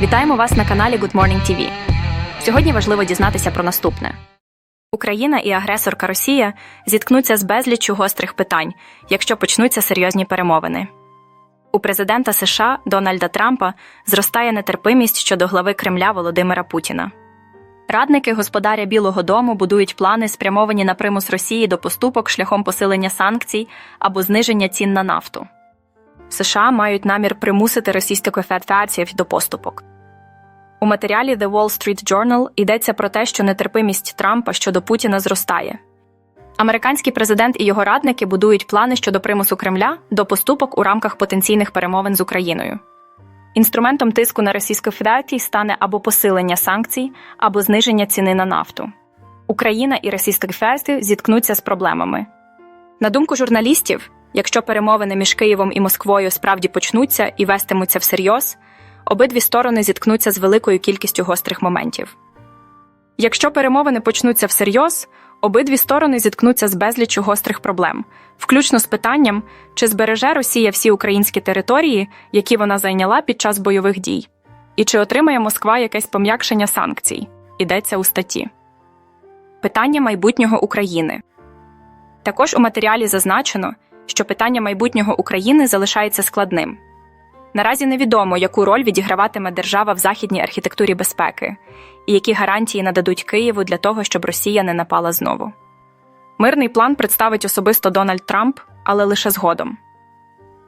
Вітаємо вас на каналі Good Morning TV. Сьогодні важливо дізнатися про наступне: Україна і агресорка Росія зіткнуться з безліччю гострих питань, якщо почнуться серйозні перемовини. У президента США Дональда Трампа зростає нетерпимість щодо глави Кремля Володимира Путіна. Радники господаря Білого Дому будують плани, спрямовані на примус Росії до поступок шляхом посилення санкцій або зниження цін на нафту. США мають намір примусити російських федерацій до поступок. У матеріалі The Wall Street Journal йдеться про те, що нетерпимість Трампа щодо Путіна зростає. Американський президент і його радники будують плани щодо примусу Кремля до поступок у рамках потенційних перемовин з Україною. Інструментом тиску на Російську Федерацію стане або посилення санкцій, або зниження ціни на нафту. Україна і Російська Федерація зіткнуться з проблемами. На думку журналістів, якщо перемовини між Києвом і Москвою справді почнуться і вестимуться всерйоз, обидві сторони зіткнуться з великою кількістю гострих моментів. Якщо перемовини почнуться всерйоз, обидві сторони зіткнуться з безліччю гострих проблем, включно з питанням, чи збереже Росія всі українські території, які вона зайняла під час бойових дій, і чи отримає Москва якесь пом'якшення санкцій, йдеться у статті. Питання майбутнього України. Також у матеріалі зазначено, що питання майбутнього України залишається складним. Наразі невідомо, яку роль відіграватиме держава в західній архітектурі безпеки і які гарантії нададуть Києву для того, щоб Росія не напала знову. Мирний план представить особисто Дональд Трамп, але лише згодом.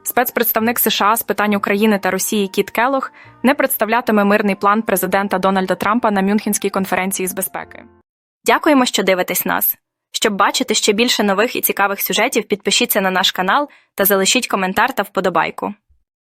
Спецпредставник США з питань України та Росії Кіт Келох не представлятиме мирний план президента Дональда Трампа на Мюнхенській конференції з безпеки. Дякуємо, що дивитесь нас. Щоб бачити ще більше нових і цікавих сюжетів, підпишіться на наш канал та залишіть коментар та вподобайку.